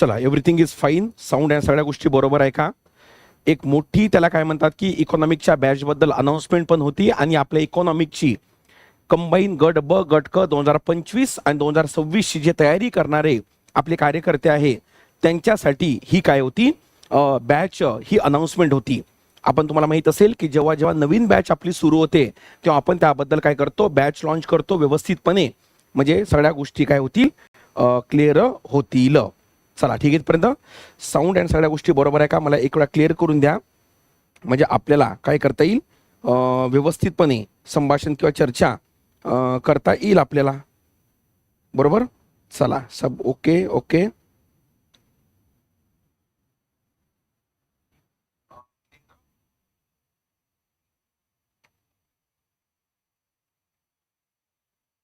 चला everything is fine sound या सगळ्या गोष्टी बरोबर आहे का? एक मोठी त्याला काय म्हणतात की इकॉनॉमिकच्या बॅचबद्दल अनाऊन्समेंट पण होती आणि आपल्या इकॉनॉमिकची कंबाईन गट ब गट क दोन हजार पंचवीस आणि दोन हजार सव्वीसची जे तयारी करणारे आपले कार्यकर्ते आहे त्यांच्यासाठी ही काय होती? बॅच ही अनाऊन्समेंट होती. आपण तुम्हाला माहीत असेल की जेव्हा जेव्हा नवीन बॅच आपली सुरू होते तेव्हा आपण त्याबद्दल काय करतो? बॅच लॉन्च करतो व्यवस्थितपणे. म्हणजे सगळ्या गोष्टी काय होतील? क्लिअर होतील. चला ठीक आहे इथपर्यंत. साऊंड अँड सगळ्या गोष्टी बरोबर आहे का? मला एक वेळा क्लिअर करून द्या. म्हणजे आपल्याला काय करता येईल? व्यवस्थितपणे संभाषण किंवा चर्चा करता येईल आपल्याला. बरोबर? चला सब ओके ओके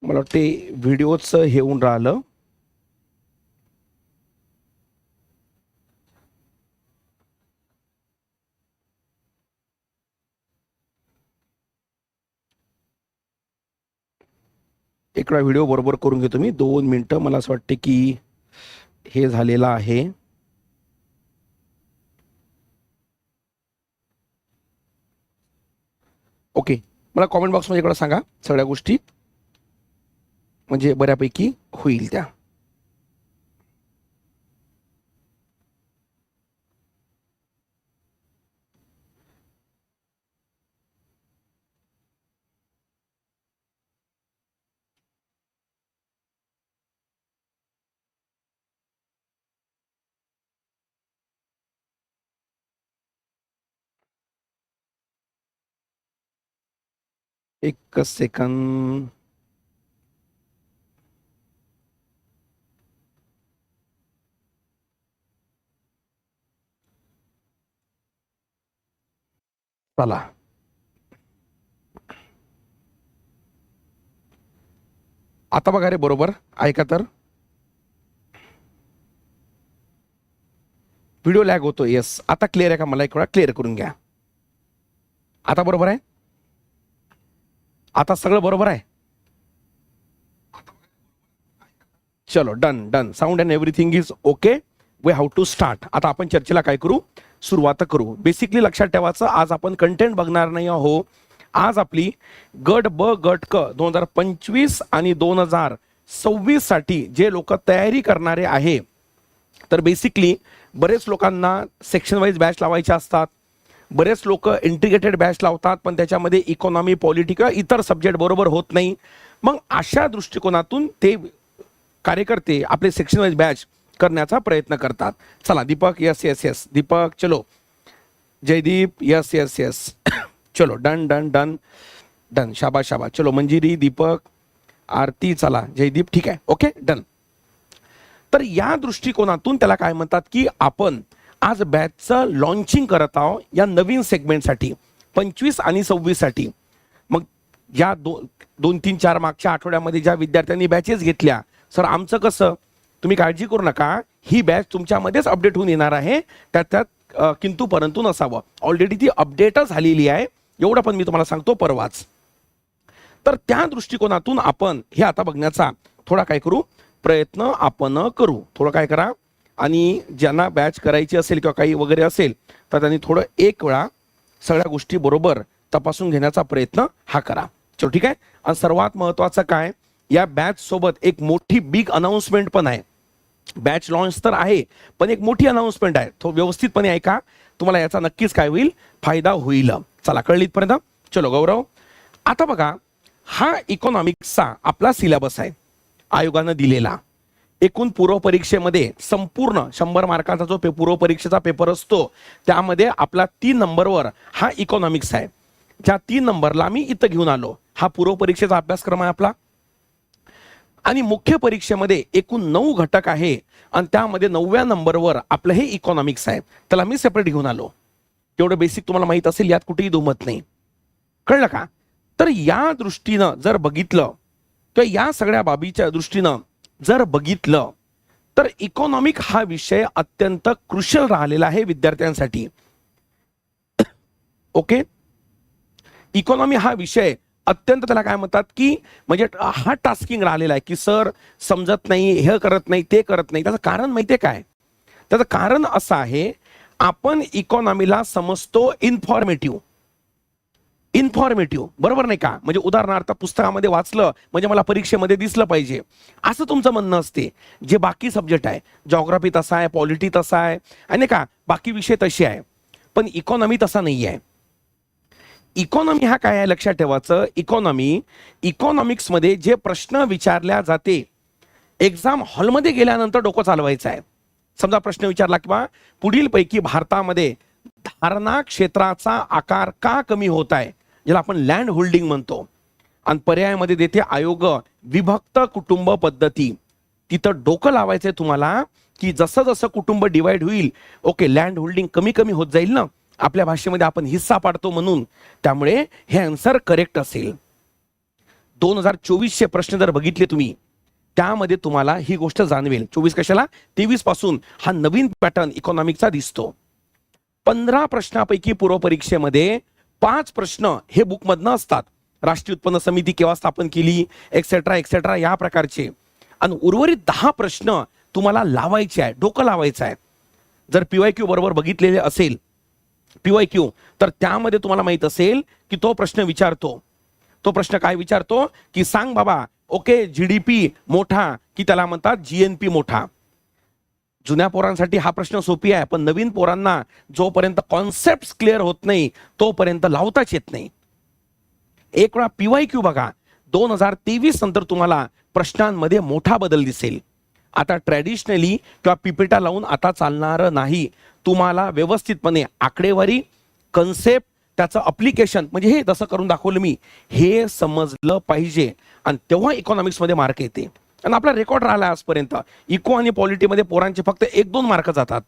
मला वाटते व्हिडिओचं हे होऊन राहिलं. एक वेळा व्हिडिओ बरोबर करून घेतो मी. दोन मिनटं मला असं वाटते की हे झालेलं आहे. ओके. मला कॉमेंट बॉक्समध्ये इकडं सांगा सगळ्या गोष्टी. म्हणजे बऱ्यापैकी होईल त्या. एक सेकंद चला. आता बघा रे बरोबर? ऐका तर. व्हिडिओ लॅग होतो येस आता क्लिअर आहे का? मला एक वेळा क्लिअर करून घ्या. आता बरोबर आहे? आता सगळं बरोबर आहे. चलो done done sound and everything is okay way how to start आता आपण चर्चेला काय करू? सुरुवात करू. बेसिकली लक्षात ठेवायचं आज आपण कंटेंट बघणार नाही आहो आज आपली गट ब गट क दोन हजार पंचवीस आणि दोन हजार सव्वीससाठी जे लोक तयारी करणारे आहे तर बेसिकली बरेच लोकांना सेक्शन वाईज बॅच लावायचे असतात. बरेच लोक इंटिग्रेटेड बॅच लावतात पण त्याच्यामध्ये इकॉनॉमी पॉलिटी किंवा इतर सब्जेक्ट बरोबर होत नाही. मग अशा दृष्टिकोनातून ते कार्यकर्ते आपले सेक्शन वाईज बॅच करण्याचा प्रयत्न करतात. चला Deepak yes yes yes Deepak चलो. जयदीप यस यस यस चलो डन डन डन डन शाबा शाबा चलो मंजिरी दीपक आरती चला. जयदीप ठीक आहे. ओके डन तर या दृष्टिकोनातून त्याला काय म्हणतात की आपण आज बॅचचं लॉन्चिंग करत आहोत या नवीन सेगमेंटसाठी पंचवीस आणि सव्वीससाठी. मग या दो दोन तीन चार मागच्या आठवड्यामध्ये ज्या विद्यार्थ्यांनी बॅचेस घेतल्या सर आमचं कसं? तुम्ही काळजी करू नका. ही बॅच तुमच्यामध्येच अपडेट होऊन येणार आहे. त्यात त्यात किंतु परंतु नसावं. ऑलरेडी ती अपडेटच झालेली आहे. एवढं पण मी तुम्हाला सांगतो परवाच. तर त्या दृष्टिकोनातून आपण हे आता बघण्याचा थोडा काय करू? प्रयत्न आपण करू. थोडं काय करा? आणि ज्यांना बॅच करायची असेल किंवा काही वगैरे असेल तर त्यांनी थोडं एक वेळा सगळ्या गोष्टी बरोबर तपासून घेण्याचा प्रयत्न हा करा. चलो ठीक आहे? आणि सर्वात महत्वाचं काय? या बॅच सोबत एक मोठी बिग अनाऊन्समेंट पण आहे. बॅच लॉन्च तर आहे पण एक मोठी अनाऊन्समेंट आहे. तो व्यवस्थितपणे ऐका. तुम्हाला याचा नक्कीच काय होईल? फायदा होईल. चला कळली इथपर्यंत? चलो गौरव. आता बघा हा इकॉनॉमिक्सचा आपला सिलेबस आहे. आयोगानं दिलेला. एकूण पूर्व परीक्षेमध्ये संपूर्ण शंभर मार्काचा जो पे पूर्व परीक्षेचा पेपर असतो त्यामध्ये आपला तीन नंबरवर हा इकॉनॉमिक्स आहे. ज्या तीन नंबरला मी इथं घेऊन आलो. हा पूर्व परीक्षेचा अभ्यासक्रम आहे आपला. आणि मुख्य परीक्षेमध्ये एकूण नऊ घटक आहे आणि त्यामध्ये नवव्या नंबरवर आपलं हे इकॉनॉमिक्स आहे. त्याला मी सेपरेट घेऊन आलो. एवढं बेसिक तुम्हाला माहीत असेल यात कुठेही दुमत नाही. कळलं का? तर या दृष्टीनं जर बघितलं तर या सगळ्या बाबीच्या दृष्टीनं जर बघितलं तर इकॉनॉमिक हा विषय अत्यंत क्रुशल राहिलेला आहे विद्यार्थ्यांसाठी. ओके इकॉनॉमी हा विषय अत्यंत त्याला काय म्हणतात की म्हणजे हा टास्किंग राहिलेला आहे की सर समजत नाही हे करत नाही ते करत नाही. त्याचं कारण माहितीये काय? त्याचं कारण असं आहे आपण इकॉनॉमीला समजतो इन्फॉर्मेटिव्ह इन्फॉर्मेटिव्ह बरोबर नाही का? म्हणजे उदाहरणार्थ पुस्तकामध्ये वाचलं म्हणजे मला परीक्षेमध्ये दिसलं पाहिजे. असं तुमचं म्हणणं असते. जे बाकी सब्जेक्ट आहे जॉग्राफी तसा आहे पॉलिटी तसा आहे आणि का? बाकी विषय तसे आहे. पण इकॉनॉमी तसा नाही आहे. इकॉनॉमी हा काय आहे? लक्षात ठेवायचं. इकॉनॉमी इकॉनॉमिक्समध्ये जे प्रश्न विचारल्या जाते एक्झाम हॉलमध्ये गेल्यानंतर डोकं चालवायचं आहे. समजा प्रश्न विचारला किंवा पुढीलपैकी भारतामध्ये धारणा क्षेत्राचा आकार का कमी होत आहे? ज्याला आपण लँड होल्डिंग म्हणतो. आणि पर्यायामध्ये देते आयोग विभक्त कुटुंब पद्धती. तिथं डोकं लावायचंय तुम्हाला की जसं जसं कुटुंब डिवाइड होईल ओके लँड होल्डिंग कमी कमी होत जाईल ना. आपल्या भाषेमध्ये आपण हिस्सा पाडतो म्हणून. त्यामुळे हे आन्सर करेक्ट असेल. दोन हजार चोवीसचे प्रश्न जर बघितले तुम्ही त्यामध्ये तुम्हाला ही गोष्ट जाणवेल. चोवीस कशाला? तेवीसपासून हा नवीन पॅटर्न इकॉनॉमिकचा दिसतो. पंधरा प्रश्नापैकी पूर्वपरीक्षेमध्ये पाच प्रश्न हे बुकमधनं असतात. राष्ट्रीय उत्पन्न समिती केव्हा स्थापन केली एक्सेट्रा एक्सेट्रा या प्रकारचे. आणि उर्वरित दहा प्रश्न तुम्हाला लावायचे आहे डोकं लावायचं आहे जर पीवाय क्यू बरोबर बघितलेले असेल पीवाय क्यू तर त्यामध्ये तुम्हाला माहीत असेल की तो प्रश्न विचारतो. तो प्रश्न काय विचारतो? की सांग बाबा ओके जी डी पी मोठा की त्याला म्हणतात जी एन पी मोठा. जुन्या पोरांसाठी हा प्रश्न सोपी आहे पण नवीन पोरांना जोपर्यंत कॉन्सेप्ट क्लिअर होत नाही तोपर्यंत लावताच येत नाही. एक वेळा पीवाय क्यू बघा. दोन हजार तेवीस नंतर तुम्हाला प्रश्नांमध्ये मोठा बदल दिसेल. आता ट्रॅडिशनली किंवा पिपिटा लावून आता चालणार नाही. तुम्हाला व्यवस्थितपणे आकडेवारी कन्सेप्ट त्याचं अप्लिकेशन म्हणजे हे जसं करून दाखवलं मी हे समजलं पाहिजे. आणि तेव्हा इकॉनॉमिक्समध्ये मार्क येते. आणि आपला रेकॉर्ड राहिला आजपर्यंत. इको आणि पॉलिटीमध्ये पोरांचे फक्त एक दोन मार्क जातात.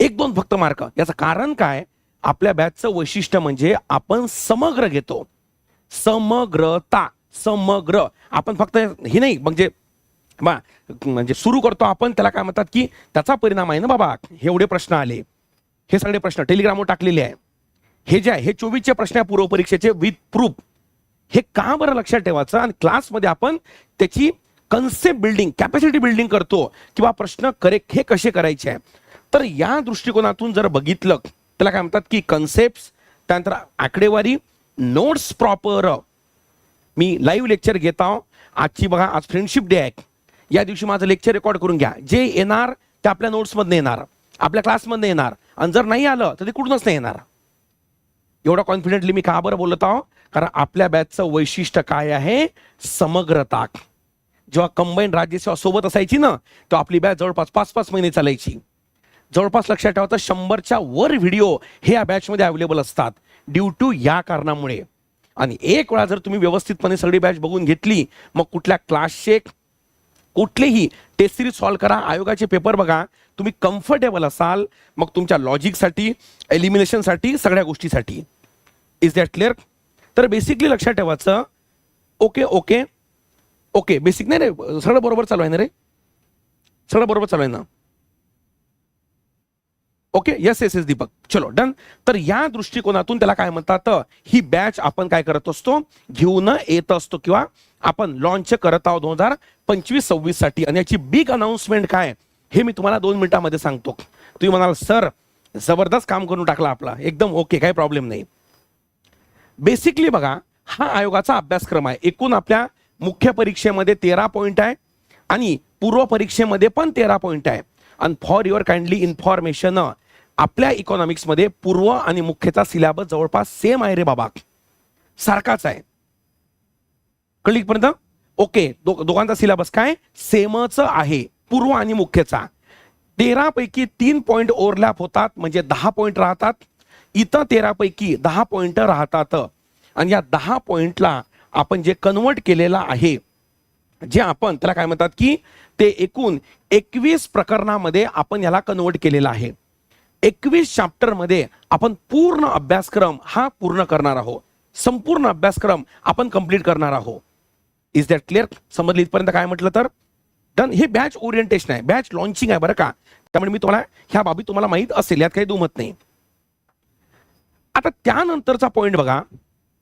एक दोन फक्त मार्क. याचं कारण काय? आपल्या बॅचचं वैशिष्ट्य म्हणजे आपण समग्र घेतो. समग्रता. समग्र. आपण फक्त हे नाही म्हणजे बा म्हणजे सुरू करतो आपण त्याला काय म्हणतात की त्याचा परिणाम आहे ना बाबा. हे एवढे प्रश्न आले. हे सगळे प्रश्न. टेलिग्रामवर टाकलेले आहे. हे जे आहे हे चोवीसचे प्रश्न आहे पूर्वपरीक्षेचे विथ प्रूफ. हे का बरं लक्षात ठेवायचं? आणि क्लासमध्ये आपण त्याची कन्सेप्ट बिल्डिंग कॅपॅसिटी बिल्डिंग करतो किंवा प्रश्न करेक्ट हे कसे करायचे आहे? तर या दृष्टिकोनातून जर बघितलं त्याला काय म्हणतात की कन्सेप्ट त्यानंतर आकडेवारी नोट्स प्रॉपर मी लाईव्ह लेक्चर घेत आहो. आजची बघा आज फ्रेंडशिप डे आहे. या दिवशी माझं लेक्चर रेकॉर्ड करून घ्या. जे येणार ते आपल्या नोट्समधनं येणार. आपल्या क्लासमधनं येणार. आणि जर नाही आलं तर ते कुठूनच नाही येणार. एवढं कॉन्फिडेंटली मी का बरं बोलत आहो? कारण आपल्या बॅचचं वैशिष्ट्य काय आहे? समग्रता. जेव्हा कंबाईन राज्यसेवा सोबत असायची ना तो आपली बॅच जवळपास पाच पाच महिने चालायची. जवळपास लक्षात ठेवायचं शंभरच्या वर व्हिडिओ हे या बॅचमध्ये अवेलेबल असतात ड्यू टू या कारणामुळे. आणि एक वेळा जर तुम्ही व्यवस्थितपणे सगळी बॅच बघून घेतली मग कुठल्या क्लासचे कुठलेही टेस्ट सिरीज सॉल्व्ह करा आयोगाचे पेपर बघा तुम्ही कम्फर्टेबल असाल मग तुमच्या लॉजिकसाठी एलिमिनेशनसाठी सगळ्या गोष्टीसाठी. इज दॅट क्लिअर तर बेसिकली लक्षात ठेवायचं ओके ओके ओके बेसिक नाही रे. सगळं बरोबर चालू आहे ना रे? सगळं बरोबर चालू आहे ना? Okay yes yes yes Deepak. चलो डन तर या दृष्टिकोनातून त्याला काय म्हणतात ही बॅच आपण काय करत असतो? घेऊन येत असतो किंवा आपण लॉन्च करत आहोत दोन हजार पंचवीस सव्वीससाठी. आणि याची बिग अनाउन्समेंट काय? हे मी तुम्हाला दोन मिनिटांमध्ये सांगतो. तुम्ही म्हणाल सर जबरदस्त काम करून टाकला आपला. एकदम ओके काही प्रॉब्लेम नाही. बेसिकली बघा हा आयोगाचा अभ्यासक्रम आहे. एकूण आपल्या मुख्य परीक्षेमध्ये तेरा पॉईंट आहे आणि पूर्व परीक्षेमध्ये पण तेरा पॉईंट आहे. आणि फॉर युअर काइंडली इन्फॉर्मेशन आपल्या इकॉनॉमिक्समध्ये पूर्व आणि मुख्यचा सिलेबस जवळपास सेम आहे रे बाबा. सारखाच आहे. कळली पर्यंत? ओके दो दोघांचा सिलेबस काय? सेमच आहे पूर्व आणि मुख्यचा. तेरापैकी तीन पॉईंट ओव्हरलॅप होतात म्हणजे दहा पॉईंट राहतात. इथं तेरापैकी दहा पॉईंट राहतात. आणि या दहा पॉईंटला आपण जे कन्वर्ट केलेलं आहे जे आपण त्याला काय म्हणतात की ते एकूण एकवीस प्रकरणामध्ये आपण याला कन्वर्ट केलेलं आहे. एकवीस चॅप्टरमध्ये आपण पूर्ण अभ्यासक्रम हा पूर्ण करणार आहोत. संपूर्ण अभ्यासक्रम आपण कंप्लीट करणार आहोत. इज दॅट क्लिअर समजलं इथपर्यंत काय म्हटलं तर? डन हे बॅच ओरिएंटेशन आहे. बॅच लॉन्चिंग आहे बरं का. त्यामुळे मी तुम्हाला ह्या बाबी तुम्हाला माहीत असेल यात काही दुमत नाही. आता त्यानंतरचा पॉईंट बघा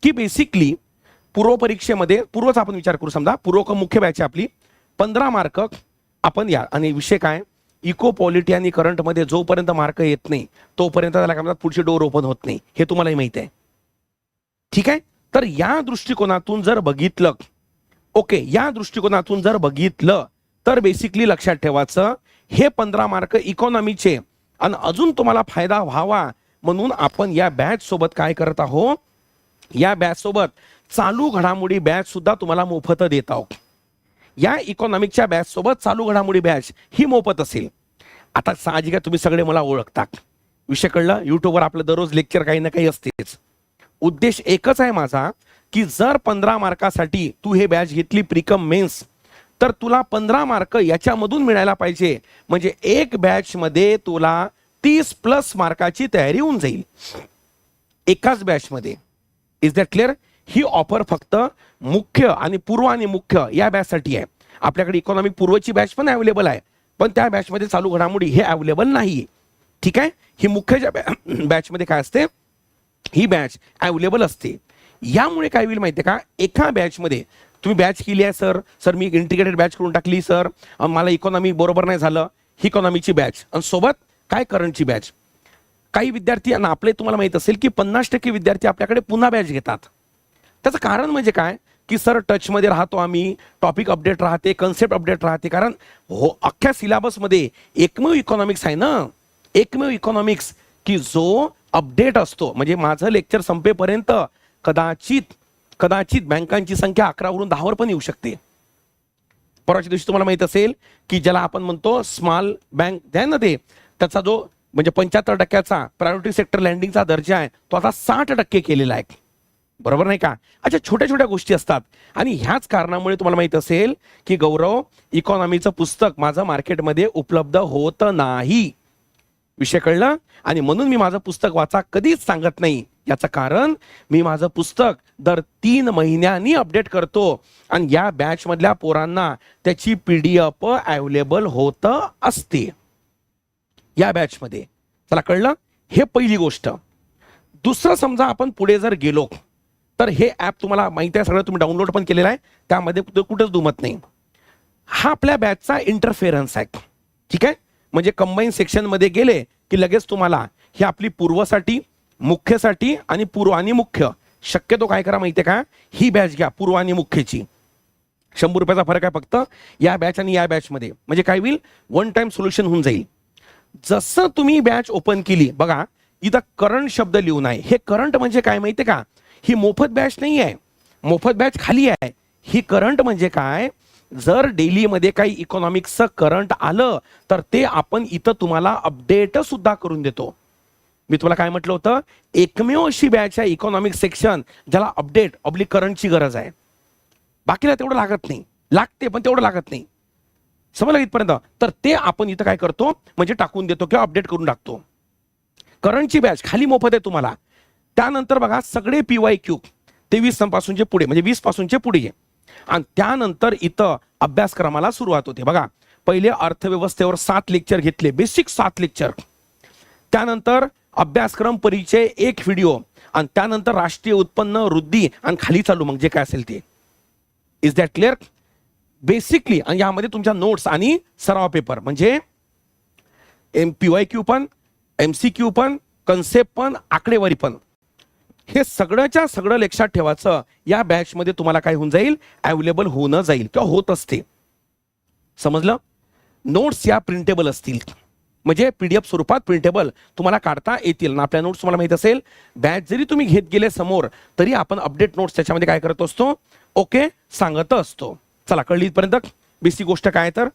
की बेसिकली पूर्व परीक्षेमध्ये पूर्वच आपण विचार करू समजा पूर्व क मुख्य बॅच आहे आपली. पंधरा मार्क आपण या. आणि विषय काय? इको पॉलिटी आणि करंटमध्ये जोपर्यंत मार्क येत नाही तोपर्यंत त्याला काय म्हणतात? पुढची डोर ओपन होत नाही. हे तुम्हालाही माहिती आहे. ठीक आहे? तर या दृष्टिकोनातून जर बघितलं ओके या दृष्टिकोनातून जर बघितलं तर बेसिकली लक्षात ठेवायचं हे पंधरा मार्क इकॉनॉमीचे आणि अजून तुम्हाला फायदा व्हावा म्हणून आपण या बॅच सोबत काय करत आहोत? या बॅच सोबत चालू घडामोडी बॅच सुद्धा तुम्हाला मोफत देत आहोत. या इकॉनॉमिकच्या बॅच सोबत चालू घडामोडी बॅच ही मोफत असेल. आता साहजिक तुम्ही सगळे मला ओळखता. विषय कळलं? युट्यूबवर आपलं दररोज लेक्चर काही ना काही असतेच. उद्देश एकच आहे माझा की जर पंधरा मार्कासाठी तू हे बॅच घेतली प्रिकम मेन्स तर तुला पंधरा मार्क याच्यामधून मिळायला पाहिजे. म्हणजे एक बॅच मध्ये तुला तीस प्लस मार्काची तयारी होऊन जाईल. एकाच बॅचमध्ये इज दॅट क्लिअर ही ऑफर फक्त मुख्य आणि पूर्व आणि मुख्य या बॅचसाठी आहे. आपल्याकडे इकॉनॉमिक पूर्वची बॅच पण अवेलेबल आहे. पण त्या बॅचमध्ये चालू घडामोडी हे अवेलेबल नाही ठीक आहे? ही मुख्य ज्या बॅचमध्ये काय असते? ही बॅच अवेलेबल असते. यामुळे काय होईल माहिती आहे का? एका बॅचमध्ये तुम्ही बॅच केली आहे सर सर मी इंटिग्रेटेड बॅच करून टाकली सर मला इकॉनॉमी बरोबर नाही झालं. ही इकॉनॉमीची बॅच आणि सोबत काय करंटची बॅच काही विद्यार्थी आणि आपले तुम्हाला माहीत असेल की पन्नास टक्के विद्यार्थी आपल्याकडे पुन्हा बॅच घेतात. त्याचं कारण म्हणजे काय? की सर टचमध्ये राहतो आम्ही टॉपिक अपडेट राहते कन्सेप्ट अपडेट राहते. कारण हो अख्ख्या सिलेबसमध्ये एकमेव इकॉनॉमिक्स आहे ना? एकमेव इकॉनॉमिक्स की जो अपडेट असतो. म्हणजे माझं लेक्चर संपेपर्यंत कदाचित कदाचित बँकांची संख्या अकरावरून दहावर पण येऊ शकते. परवाच्या दिवशी तुम्हाला माहीत असेल की ज्याला आपण म्हणतो स्मॉल बँक द्या ना ते? त्याचा जो म्हणजे पंच्याहत्तर टक्क्याचा प्रायोरिटी सेक्टर लँडिंगचा दर्जा आहे तो आता साठ टक्के केलेला आहे. बरोबर नाही का? अच्छा छोट्या छोट्या गोष्टी असतात. आणि ह्याच कारणामुळे तुम्हाला माहीत असेल की गौरव इकॉनॉमीचं पुस्तक माझं मार्केटमध्ये उपलब्ध होत नाही. विषय कळलं? आणि म्हणून मी माझं पुस्तक वाचा कधीच सांगत नाही. याचं कारण मी माझं पुस्तक दर तीन महिन्यांनी अपडेट करतो. आणि या बॅच मधल्या पोरांना त्याची पी डी एफ अवेलेबल होत असते. या बॅचमध्ये चला कळलं? हे पहिली गोष्ट. दुसरं समजा आपण पुढे जर गेलो. तर हे ॲप तुम्हाला माहिती आहे सगळं तुम्ही डाउनलोड पण केलेलं आहे. त्यामध्ये कुठंच दुमत नाही. हा आपल्या बॅचचा इंटरफेरन्स आहे. ठीक आहे? म्हणजे कंबाईन सेक्शनमध्ये गेले की लगेच तुम्हाला ही आपली पूर्वसाठी मुख्यसाठी आणि पूर्व आणि मुख्य शक्यतो काय करा माहिती आहे का? ही बॅच घ्या पूर्व आणि मुख्यची. शंभर रुपयाचा फरक आहे फक्त या बॅच आणि या बॅचमध्ये म्हणजे काय होईल? वन टाइम सोल्युशन होऊन जाईल. जसं तुम्ही बॅच ओपन केली बघा इथं करंट शब्द लिहून आहे. हे करंट म्हणजे काय माहितीये का? ही मोफत बॅच नाही आहे. मोफत बॅच खाली आहे. ही करंट म्हणजे काय? जर डेलीमध्ये काही इकॉनॉमिक्सचं करंट आलं तर ते आपण इथं तुम्हाला अपडेट सुद्धा करून देतो. मी तुम्हाला काय म्हटलं होतं? एकमेव अशी बॅच आहे इकॉनॉमिक सेक्शन ज्याला अपडेट अब्लिक करंटची गरज आहे. बाकीला तेवढं लागत नाही. लागते पण तेवढं लागत नाही. समजलं इथपर्यंत? तर ते आपण इथं काय करतो? म्हणजे टाकून देतो किंवा अपडेट करून टाकतो. करंटची बॅच खाली मोफत आहे तुम्हाला. त्यानंतर बघा सगळे पी वाय क्यू तेवीस पासूनचे पुढे म्हणजे वीस पासूनचे पुढे आहे. आणि त्यानंतर इथं अभ्यासक्रमाला सुरुवात होते. बघा पहिले अर्थव्यवस्थेवर सात लेक्चर घेतले बेसिक सात लेक्चर. त्यानंतर अभ्यासक्रम परिचय एक व्हिडिओ. आणि त्यानंतर राष्ट्रीय उत्पन्न वृद्धी आणि खाली चालू मग जे काय असेल ते. इज दॅट क्लिअर बेसिकली आणि यामध्ये तुमच्या नोट्स आणि सराव पेपर म्हणजे एम पी वाय क्यू पण एम सी क्यू पण कन्सेप्ट पण आकडेवारी पण. हे सगळ्याच्या सगळं लक्षात ठेवायचं या बॅचमध्ये तुम्हाला काय होऊन जाईल अवेलेबल होणं जाईल किंवा होत असते समजलं? नोट्स या प्रिंटेबल असतील. म्हणजे पीडीएफ स्वरूपात प्रिंटेबल तुम्हाला काढता येतील. ना आपल्या नोट्स तुम्हाला माहीत असेल बॅच जरी तुम्ही घेत गेले समोर तरी आपण अपडेट नोट्स त्याच्यामध्ये काय करत असतो? ओके सांगत असतो. चला कळली इथपर्यंत? बेसिक गोष्ट काय तर?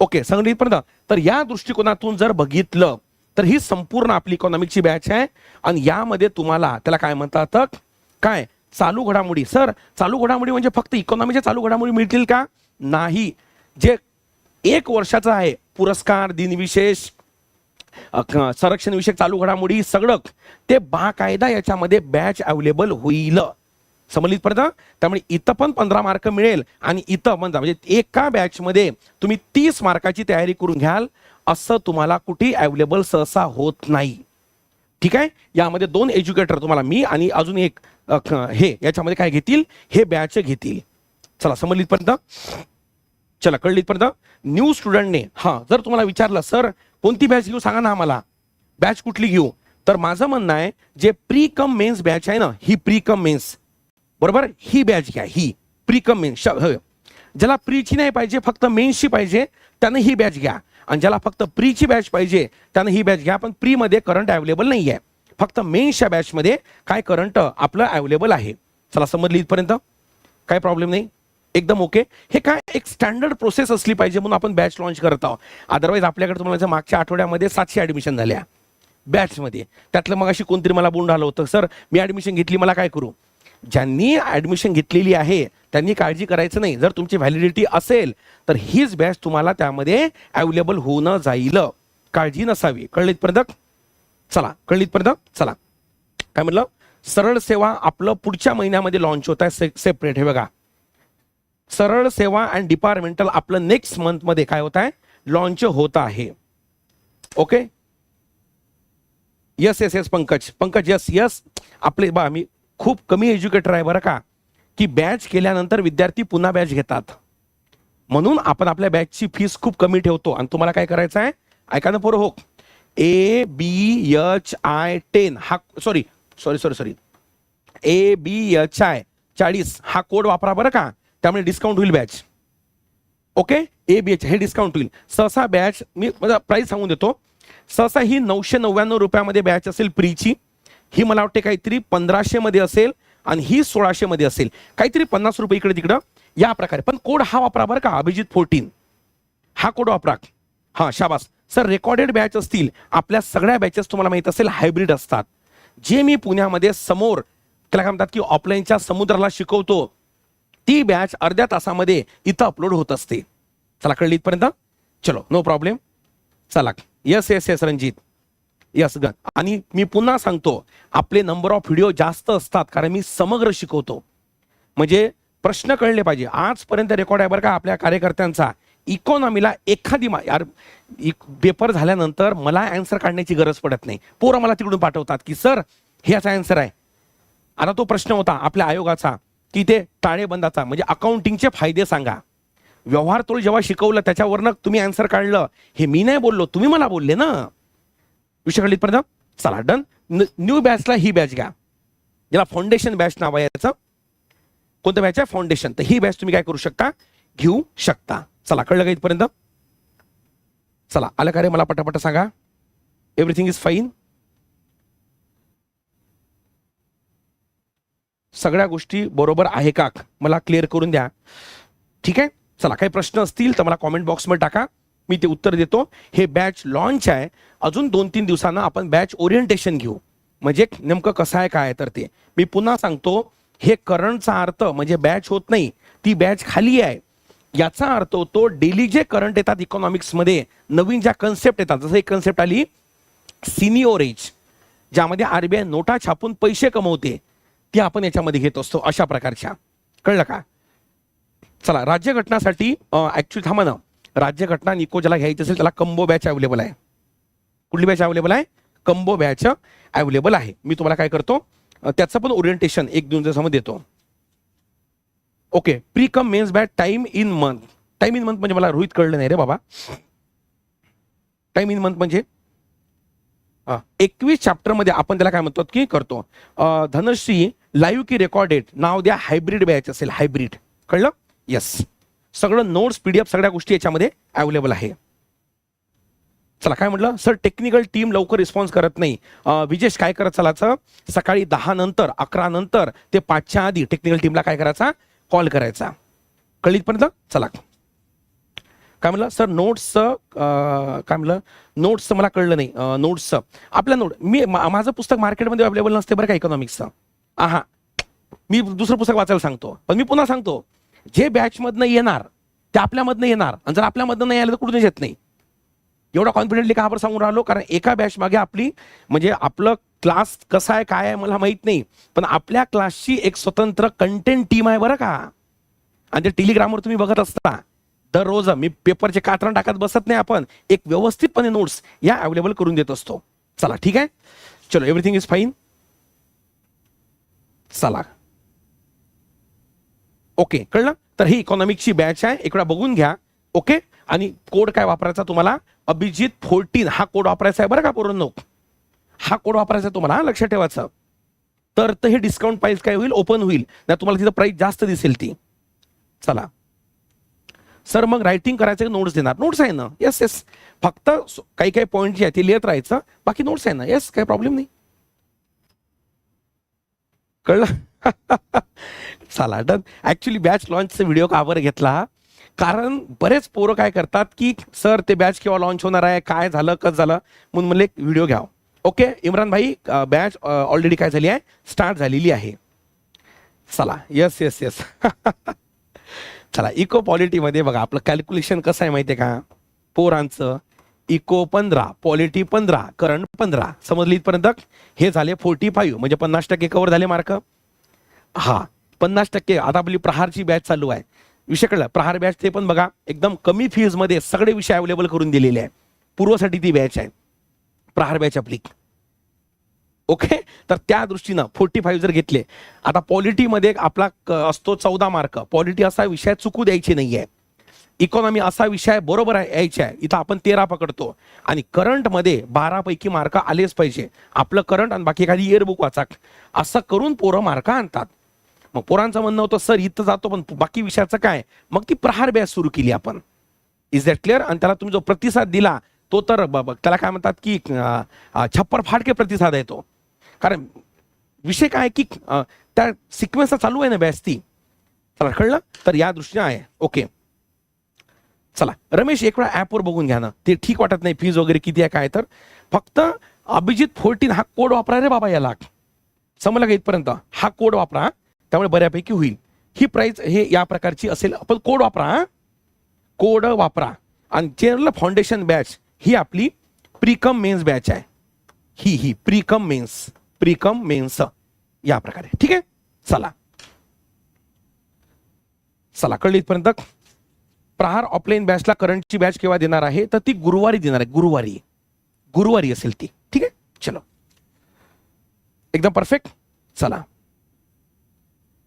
ओके सांगली इथपर्यंत. तर या दृष्टिकोनातून जर बघितलं तर ही संपूर्ण आपली इकॉनॉमिकची बॅच आहे. आणि यामध्ये तुम्हाला त्याला काय म्हणतात? काय? चालू घडामोडी. सर चालू घडामोडी म्हणजे फक्त इकॉनॉमीच्या चालू घडामोडी मिळतील का? नाही. जे एक वर्षाचं आहे पुरस्कार दिनविशेष संरक्षणविषयक चालू घडामोडी सगळं ते बाकायदा याच्यामध्ये बॅच अवेलेबल होईल. समजलीत पर्यंत त्यामुळे इथं पण पंधरा मार्क मिळेल. आणि इथं पण जा. म्हणजे एका बॅचमध्ये तुम्ही तीस मार्काची तयारी करून घ्याल. असं तुम्हाला कुठेही अवेलेबल सहसा होत नाही. ठीक आहे? यामध्ये दोन एज्युकेटर तुम्हाला मी आणि अजून एक हे याच्यामध्ये काय घेतील? हे बॅच घेतील. चला समजली पर्यंत चला कळली इथपर्यंत? न्यू स्टुडंटने हा जर तुम्हाला विचारलं सर कोणती बॅच घेऊ? सांगा ना आम्हाला. बॅच कुठली घेऊ? तर माझं म्हणणं आहे जे प्री कम मेन्स बॅच आहे ना ही प्री कम मेन्स बरोबर? ही बॅच घ्या ही. प्री कम मेन्स ज्याला प्रीची नाही पाहिजे फक्त मेन्सची पाहिजे त्यानं ही बॅच घ्या. आणि ज्याला फक्त प्रीची बॅच पाहिजे त्यानं ही बॅच घ्या. पण प्रीमध्ये करंट अवेलेबल नाही आहे फक्त मेन्सच्या बॅचमध्ये काय करंट आपलं अवेलेबल आहे. चला समजली इथपर्यंत? काय प्रॉब्लेम नाही? एकदम ओके हे काय एक स्टँडर्ड प्रोसेस असली पाहिजे म्हणून आपण बॅच लॉन्च करत आहोत. अदरवाईज आपल्याकडे तुम्हाला मागच्या आठवड्यामध्ये सातशे ॲडमिशन झाल्या. बॅचमध्ये त्यातलं मग अशी कोणतरी मला बोलून आलं होतं सर मी ॲडमिशन घेतली मला काय करू? ज्यांनी ॲडमिशन घेतलेली आहे त्यांनी काळजी करायचं नाही. जर तुमची व्हॅलिडिटी असेल तर हीच बॅच तुम्हाला त्यामध्ये अवेलेबल होणं जाईल. काळजी नसावी. कळलीत इथपर्यंत चला. कळलीत इथपर्यंत चला. काय म्हटलं? सरळ सेवा आपलं पुढच्या महिन्यामध्ये लॉन्च होत आहे सेपरेट हे बघा. सरळ सेवा अँड डिपार्टमेंटल आपलं नेक्स्ट मंथमध्ये काय होत आहे? लॉन्च होत आहे. Okay yes yes yes Pankaj. Pankaj yes yes आपले बा मी खूप कमी एज्युकेटर आहे बरं का. की बॅच केल्यानंतर विद्यार्थी पुन्हा बॅच घेतात. म्हणून आपण आपल्या बॅचची फीस खूप कमी ठेवतो. आणि तुम्हाला काय करायचं आहे? ऐका ना पोरं हो. A B H I ten हा sorry sorry sorry sorry A B H I चाळीस हा कोड वापरा बरं का. त्यामुळे डिस्काउंट होईल batch okay A B H हे डिस्काउंट होईल. सहसा बॅच मी माझा प्राईस सांगून देतो. सहसा ही नऊशे नव्याण्णव रुपयामध्ये बॅच असेल प्रीची ही मला वाटते काहीतरी पंधराशेमध्ये असेल आणि ही सोळाशेमध्ये असेल. काहीतरी पन्नास रुपये इकडे तिकडं. या प्रकारे. पण कोड हा वापरा बरं का अभिजित फोर्टीन. हा कोड वापरा. हा शाबास. सर रेकॉर्डेड बॅच असतील. आपल्या सगळ्या बॅचेस तुम्हाला माहीत असेल हायब्रिड असतात. जे मी पुण्यामध्ये समोर त्याला काय म्हणतात की ऑफलाईनच्या समुद्राला शिकवतो ती बॅच अर्ध्या तासामध्ये इथं अपलोड होत असते. चला कळली इथपर्यंत? चलो नो प्रॉब्लेम चला. Yes yes yes Ranjit. Yes ग आणि मी पुन्हा सांगतो आपले नंबर ऑफ व्हिडिओ जास्त असतात कारण मी समग्र शिकवतो. म्हणजे प्रश्न कळले पाहिजे. आजपर्यंत रेकॉर्ड आहे बरं का आपल्या कार्यकर्त्यांचा. इकॉनॉमीला एखादी मा यार पेपर झाल्यानंतर मला अँसर काढण्याची गरज पडत नाही. पोरं मला तिकडून पाठवतात की सर हे असा अँसर आहे. आता तो प्रश्न होता आपल्या आयोगाचा की ते टाळेबंदाचा म्हणजे अकाउंटिंगचे फायदे सांगा. व्यवहार तोल जेव्हा शिकवलं त्याच्यावरनं तुम्ही अँसर काढलं. हे मी नाही बोललो तुम्ही मला बोलले ना. विषय कळली इथपर्यंत चला डन न्यू बॅचला ही बॅच घ्या. ज्याला फाउंडेशन बॅच नाव आहे याचं. कोणतं बॅच आहे? फाउंडेशन तर ही बॅच तुम्ही काय करू शकता? घेऊ शकता. चला कळलं का इथपर्यंत? चला आलं का रे? मला पटापट सांगा. एव्हरीथिंग इज फाईन सगळ्या गोष्टी बरोबर आहे का? मला क्लिअर करून द्या. ठीक आहे? चला काही प्रश्न असतील तर मला कॉमेंट बॉक्समध्ये टाका. मी ते उत्तर देतो. हे बॅच लॉन्च आहे. अजून दोन तीन दिवसांना आपण बॅच ओरिएंटेशन घेऊ. म्हणजे नेमकं कसं आहे काय आहे तर ते. मी पुन्हा सांगतो हे करंटचा अर्थ म्हणजे बॅच होत नाही ती बॅच खाली आहे. याचा अर्थ होतो डेली जे करंट येतात इकॉनॉमिक्समध्ये नवीन ज्या कन्सेप्ट येतात जसं एक कन्सेप्ट आली सिनिओरेज ज्यामध्ये आरबीआय नोटा छापून पैसे कमवते ती आपण याच्यामध्ये घेत असतो अशा प्रकारच्या. कळलं का? चला राज्यघटनासाठी ऍक्च्युली थांबा ना. राज्यघटना निको ज्याला घ्यायची असेल त्याला कंबो बॅच अवेलेबल आहे. कुठली बॅच अवेलेबल आहे? कंबो बॅच अवेलेबल आहे. मी तुम्हाला काय करतो त्याचं पण ओरिएंटेशन एक दोन दिवसामध्ये देतो. Okay pre cum mains batch time in month time in month म्हणजे मला रोहित कळलं नाही रे बाबा. टाइम इन मंथ म्हणजे एकवीस चॅप्टरमध्ये आपण त्याला काय म्हणतो की करतो. धनश्री लाईव्ह की रेकॉर्डेड नाव द्या हायब्रिड बॅच असेल हायब्रिड कळलं? येस सगळं नोट्स पीडीएफ सगळ्या गोष्टी याच्यामध्ये अवेलेबल आहे. चला काय म्हटलं? सर टेक्निकल टीम लवकर रिस्पॉन्स करत नाही. विजेश काय करत चालायचं सकाळी दहा नंतर अकरा नंतर ते पाचच्या आधी टेक्निकल टीमला काय करायचा? कॉल करायचा. कळीतपर्यंत चला. काय म्हणलं सर नोट्सचं काय म्हणलं नोट्सचं मला कळलं नाही. नोट्सचं आपल्या नोट मी मा- माझं पुस्तक मार्केटमध्ये अवेलेबल नसते बरं का इकॉनॉमिक्सचं हा मी दुसरं पुस्तक वाचायला सांगतो. पण मी पुन्हा सांगतो. जे बॅचमधनं येणार ते आपल्यामधनं येणार. आणि जर आपल्यामधनं नाही आलं तर कुठूनच येत नाही. एवढा कॉन्फिडेंटली का आपण सांगून राहिलो? कारण एका बॅच मागे आपली म्हणजे आपलं क्लास कसा आहे काय आहे मला माहीत नाही. पण आपल्या क्लासची एक स्वतंत्र कंटेंट टीम आहे बरं का. आणि ते टेलिग्रामवर तुम्ही बघत असता. दररोज मी पेपरचे कात्रण टाकत बसत नाही आपण. एक व्यवस्थितपणे नोट्स या अवेलेबल करून देत असतो. चला ठीक आहे? चलो एव्हरीथिंग इज फाईन चला. ओके कळलं? तर ही इकॉनॉमिकची बॅच आहे. इकडे बघून घ्या. ओके? आणि कोड काय वापरायचा तुम्हाला? अभिजित फोर्टीन. हा कोड वापरायचा आहे बरं का पोरांनो? हा कोड वापरायचा आहे तुम्हाला लक्ष ठेवायचं. तर तर हे डिस्काउंट प्राइस काय होईल? ओपन होईल. नाही तुम्हाला तिथं प्राइस जास्त दिसेल ती. चला. सर मग रायटिंग करायचं नोट्स देणार. नोट्स आहे ना? येस येस फक्त काही काही पॉईंट जे आहे ते लिहित राहायचं. बाकी नोट्स आहे ना? येस काही प्रॉब्लेम नाही. कळलं? चला डन. ऍक्च्युली बॅच लॉन्चचा व्हिडिओ का बरं घेतला? कारण बरेच पोरं काय करतात की सर ते बॅच केव्हा लॉन्च होणार आहे? काय झालं? कसं झालं? म्हणून म्हणले एक व्हिडिओ घ्याव ओके इम्रान भाई बॅच ऑलरेडी काय झाली आहे? स्टार्ट झालेली आहे. चला. येस येस येस चला इको पॉलिटीमध्ये बघा आपलं कॅल्क्युलेशन कसं आहे माहिती आहे का? पोरांचं इको पंधरा पॉलिटी पंधरा करंट पंधरा. समजली इथपर्यंत? हे झाले फोर्टी फाईव्ह म्हणजे पन्नास टक्के कव्हर झाले मार्क हा पन्नास टक्के. आता आपली प्रहारची बॅच चालू आहे. विषय कळला प्रहार बॅच ते पण बघा एकदम कमी फीजमध्ये सगळे विषय अवेलेबल करून दिलेले आहे पूर्वसाठी ती बॅच आहे. प्रहार बॅच आपली. ओके तर त्या दृष्टीनं फोर्टी फाईव्ह जर घेतले आता पॉलिटीमध्ये आपला क- असतो चौदा मार्क पॉलिटी असा विषय चुकू द्यायची नाही आहे इकॉनॉमी असा विषय बरोबर आहे यायचा आहे. इथं आपण तेरा पकडतो. आणि करंटमध्ये बारापैकी मार्क आलेच पाहिजे. आपलं करंट आणि बाकी एखादी इयरबुक वाचा. असं करून पोरं मार्क आणतात. मग पोरांचं म्हणणं होतं सर इथं जातो पण बाकी विषयाचं काय? मग ती प्रहार बॅच सुरू केली आपण. इज दॅट क्लिअर आणि त्याला तुम्ही जो प्रतिसाद दिला तो तर ब- त्याला काय म्हणतात की छप्पर फाटके प्रतिसाद आहे तो. कारण विषय काय की त्या सिक्वेन्सला चालू आहे ना बॅच ती. चला कळलं? तर या दृष्टीने आहे. ओके. चला रमेश एक वेळा ॲपवर बघून घ्या ना. ते ठीक वाटत नाही फीज वगैरे किती आहे काय तर. फक्त अभिजित फोर्टीन हा कोड वापरा रे बाबा याला. समजलं का इथपर्यंत? हा कोड वापरा. त्यामुळे बऱ्यापैकी होईल. ही प्राईज हे या प्रकारची असेल. पण कोड वापरा हा. कोड वापरा. आणि जनरल फाउंडेशन बॅच ही आपली प्रीकम मेन्स बॅच आहे. ही ही प्रीकम मेन्स प्रीकम मेन्स या प्रकारे. ठीक आहे? चला. चला कळली इथपर्यंत? प्रहार ऑफलाईन बॅचला करंटची बॅच केव्हा देणार आहे? तर ती गुरुवारी देणार आहे. गुरुवारी. गुरुवारी असेल ती. ठीक आहे? चलो. एकदम परफेक्ट चला.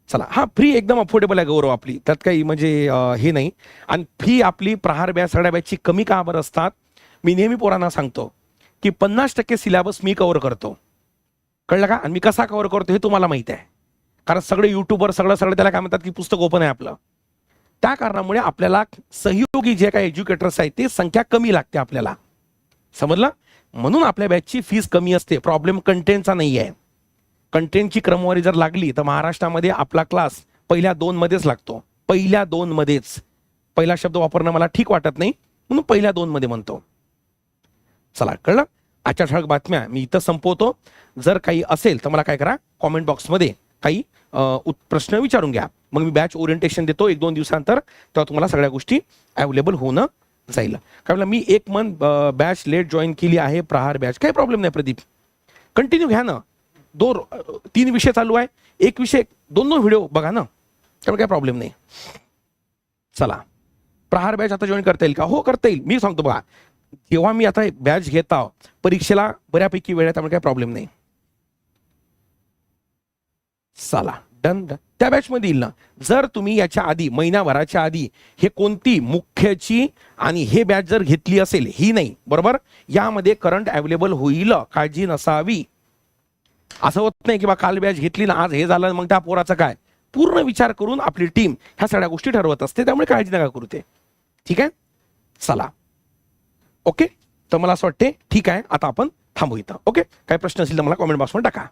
चला हा फ्री एकदम अफोर्डेबल आहे गौरव आपली. त्यात काही म्हणजे हे नाही. आणि फी आपली प्रहार बॅच सगळ्या बॅचची कमी का बरं असतात? मी नेहमी पोरांना सांगतो की पन्नास टक्के सिलेबस मी कव्हर करतो. कळलं का? आणि मी कसा कव्हर करतो हे तुम्हाला माहीत आहे. कारण सगळे युट्यूबवर सगळं सगळं त्याला काय म्हणतात की पुस्तक ओपन आहे आपलं. त्या कारणामुळे आपल्याला सहयोगी जे काही एज्युकेटर्स आहेत ते संख्या कमी लागते आपल्याला. समजलं? म्हणून आपल्या बॅचची फीस कमी असते. प्रॉब्लेम कंटेंटचा नाही आहे कंटेंटची क्रमवारी जर लागली तर महाराष्ट्रामध्ये आपला क्लास पहिल्या दोन मध्येच लागतो. पहिल्या दोन मध्येच. पहिला शब्द वापरणं मला ठीक वाटत नाही म्हणून पहिल्या दोन मध्ये म्हणतो. चला कळलं? आजच्या ठळक बातम्या मी इथं संपवतो. जर काही असेल तर मला काय करा कॉमेंट बॉक्समध्ये काही प्रश्न विचारून घ्या. मग मी बॅच ओरिएंटेशन देतो एक दोन दिवसानंतर तेव्हा तुम्हाला सगळ्या गोष्टी अवेलेबल होणं जाईल. काय मी एक मंथ बॅच लेट जॉईन केली आहे प्रहार बॅच काही प्रॉब्लेम नाही प्रदीप. कंटिन्यू घ्या ना. दोन तीन विषय चालू आहे. एक विषय दोन दोन व्हिडिओ बघा ना. त्यामुळे काय प्रॉब्लेम नाही. चला. प्रहार बॅच आता जॉईन करता येईल का? हो करता येईल. मी सांगतो बघा. जेव्हा मी आता बॅच घेत आहो परीक्षेला बऱ्यापैकी वेळ आहे त्यामुळे काय प्रॉब्लेम नाही. चला. डन डन त्या बॅचमध्ये येईल ना. जर तुम्ही याच्या आधी महिन्याभराच्या आधी हे कोणती मुख्यची आणि हे बॅच जर घेतली असेल ही नाही. बरोबर? यामध्ये करंट अवेलेबल होईल काळजी नसावी. असं होत नाही की बा काल बॅच घेतली ना आज हे झालं मग त्या पोराचं काय? पूर्ण विचार करून आपली टीम ह्या सगळ्या गोष्टी ठरवत असते त्यामुळे काळजी नका करू ते. ठीक आहे? चला. ओके? तर मला असं वाटते ठीक आहे आता आपण थांबू इथं. ओके? काय प्रश्न असेल तर मला कॉमेंट बॉक्समध्ये टाका.